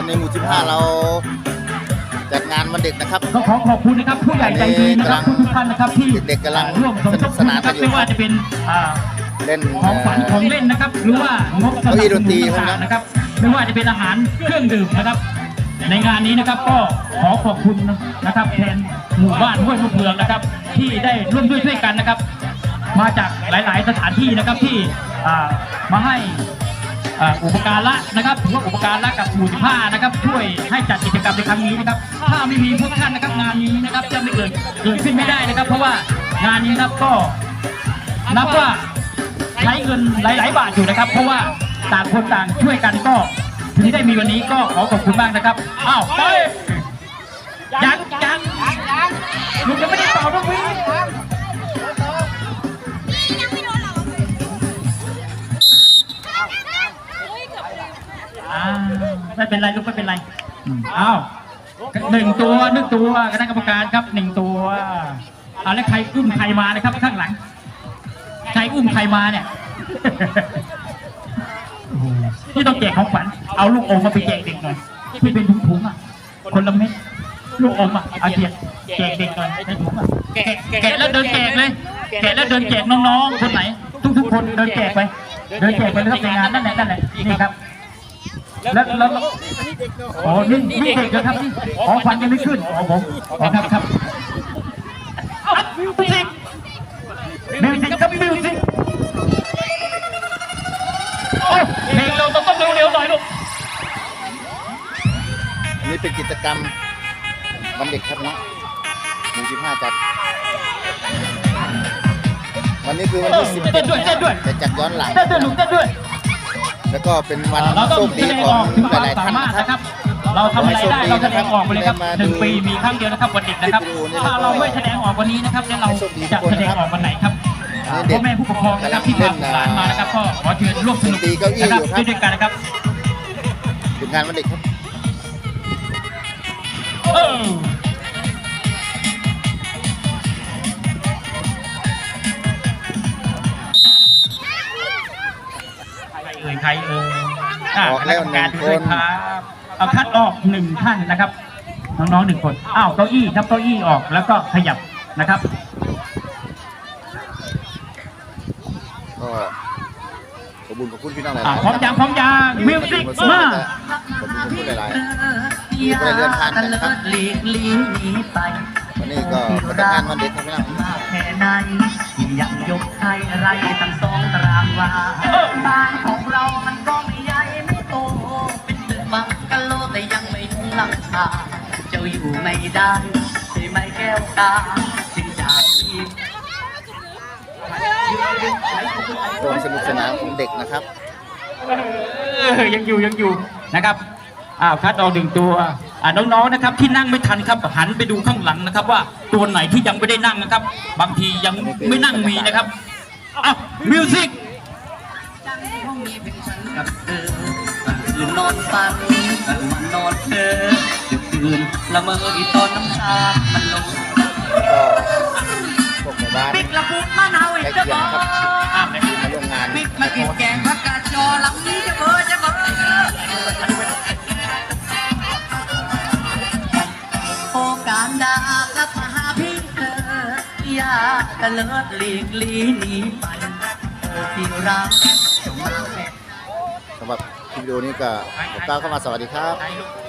วันนี้หมู่15 เราจัดงานวันเด็กนะครับ ก็ขอขอบคุณนะครับผู้ใหญ่ใจดีนะครับทุกๆท่านนะครับที่เด็กๆกำลังร่วมสมทบสนุกสนานกันะนคอยู่รับไม่ว่าจะเป็นอ่าเล่นของฝันของเล่นนะครับ หรือว่างบสนับเก้าอี้สดนตรีนุนครับต่างๆนะครับ ไม่ว่าจะเป็นอาหารเครื่องดื่มนะครับ ในงานนี้นะครับก็ขอขอบคุณนะครับแทนหมู่บ้านห้วยมะเฟืองนะครับ ที่ได้ร่วมด้วยช่วยกันนะครับ มาจากหลาย ๆ สถานที่นะครับที่อ่ามาให้ อุปการะนะครับถือว่าอุปการะกับหมู่15นะครับช่วยให้จัดกิจกรรมในครั้งนี้นะครับ ถ้าไม่มีพวกท่านนะครับงานนี้นะครับจะไม่เกิดเกิดขึ้นไม่ได้นะครับ เพราะว่างานนี้นะครับก็นับว่าใช้เงินหลาย ๆ บาทอยู่นะครับ เพราะว่าต่างคนต่างช่วยกันก็ถึงได้มีวันนี้ก็ขอขอบคุณมากนะครับอ้าวไปยังยังลุงยังไม่ได้เป่าต้องวิ ไม่เป็นไรลูกไม่เป็นไรอ้าวหนึ่งตัวหนึ่งตัวคณะกรรมการครับหนึ่งตัวเอาแล้วใครอุ้มใครมานะครับข้างหลัง ใครอุ้มใครมาเนี่ยที่ต้องแจกของขวัญเอาลูกอมมาไปแจกเด็กหน่อยที่เป็นถุงๆอะ คนละเม็ดลูกอมอะเอาแจกแจกเด็กหน่อยในถุงอะแกะแกะแล้วเดินแจกเลยแกะแล้วเดินแจกน้องๆคนไหน ทุกๆคนเดินแจกไป เดินแจกไปเลยครับในงานนั่นแหละนั่นแหละนี่ครับ แล้วแล้วโอ้นี่นี่เด็กเหรอครับนี่ของขวัญยังไม่ขึ้นอ๋อผมอ๋อครับครับมิวสิกมิวสิกครับมิวสิกโอ้เพลงเราต้องต้องเร็วๆหน่อยลูกอันนี้เป็นกิจกรรมวันเด็กครับเนาะหมู่15จัด วันนี้คือวันที่17เต้นด้วยเต้นด้วยจะจัดย้อนหลังเต้นด้วยลูกเต้นด้วย แล้วก็เป็นวันเราต้องโชคแสดีดงขอองอกถึงคหวามลายๆสาท่านมารถนะนะคครัรับ บ เราทำอะไรได้เราแสดงออกไปเลยครับหนึ่งปีมีครั้งเดียวนะครับวันเด็กนะครับ ถ้าเราไม่แสดงออกวันนี้นะครับแล้วเราจะแสดงออกวันไหนครับพ่อแม่ผู้ปกครองนะครับที่พาบุตรหลานมานะครับก็ขอเชิญร่วมสนุกนะครับด้วยด้วยกันนะครับเป็นงานวันเด็กครับ เออ ใครเอ่ยใครเอ่ยะออกแล้วคณะกรรมการหนึ่งด้วยคน ครับเอาคัดออกหนึ่งท่านนะครับ น้องๆหนึ่งคน อ้าวเก้าอี้ครับเก้าอี้ออกแล้วก็ขยับนะครับ ก็ขอบคุณขอบคุณพี่น้องหลายอ่าๆพร้อมยังพร้อมยังมิวสิกขอบมาคุณขอบคุณหลายอย่าตะเลิดหลีกลี้หนีไปๆ วันนี้ก็เป็นงานวันเด็กครับพี่น้องมากแค่ไหนยังยกให้ไรตั้งสองตารางวาบ้านของเรามันก็ไม่ใหญ่ไม่โต เป็นตึกบังกะโลแต่ยังไม่ถึงหลังคาเจ้าอยู่ไม่ได้ใช่ไหมแก้วตาจึงจากที่ความสนุกสนานของเด็กนะครับยังอยู่ยังอยู่นะครับอ้าวคัดออกหนึ่งตัว น้องๆนะครับที่นั่งไม่ทันครับหันไปดูข้างหลังนะครับ ว่าตัวไหนที่ยังไม่ได้นั่งนะครับ บางทียังไม่นั่งมีนะครับอ้าวมิวสิกจังห้องนี้เป็นฉันกับเธอกลางคืนนอนฝันกลางวันนอนเธอดึกดื่นละเมออีตอนน้ำตามันลงก็พวกหมู่บ้าน ปิดละปุกมะนาวอีกจะบอ กันเลิศหลีกลีหนีไปโอ้ที่รักจงมาแค่สำหรับคลิปวิดีโอนี้ก็ขอกล่าวเข้ามาสวัสดีครับไหนลูก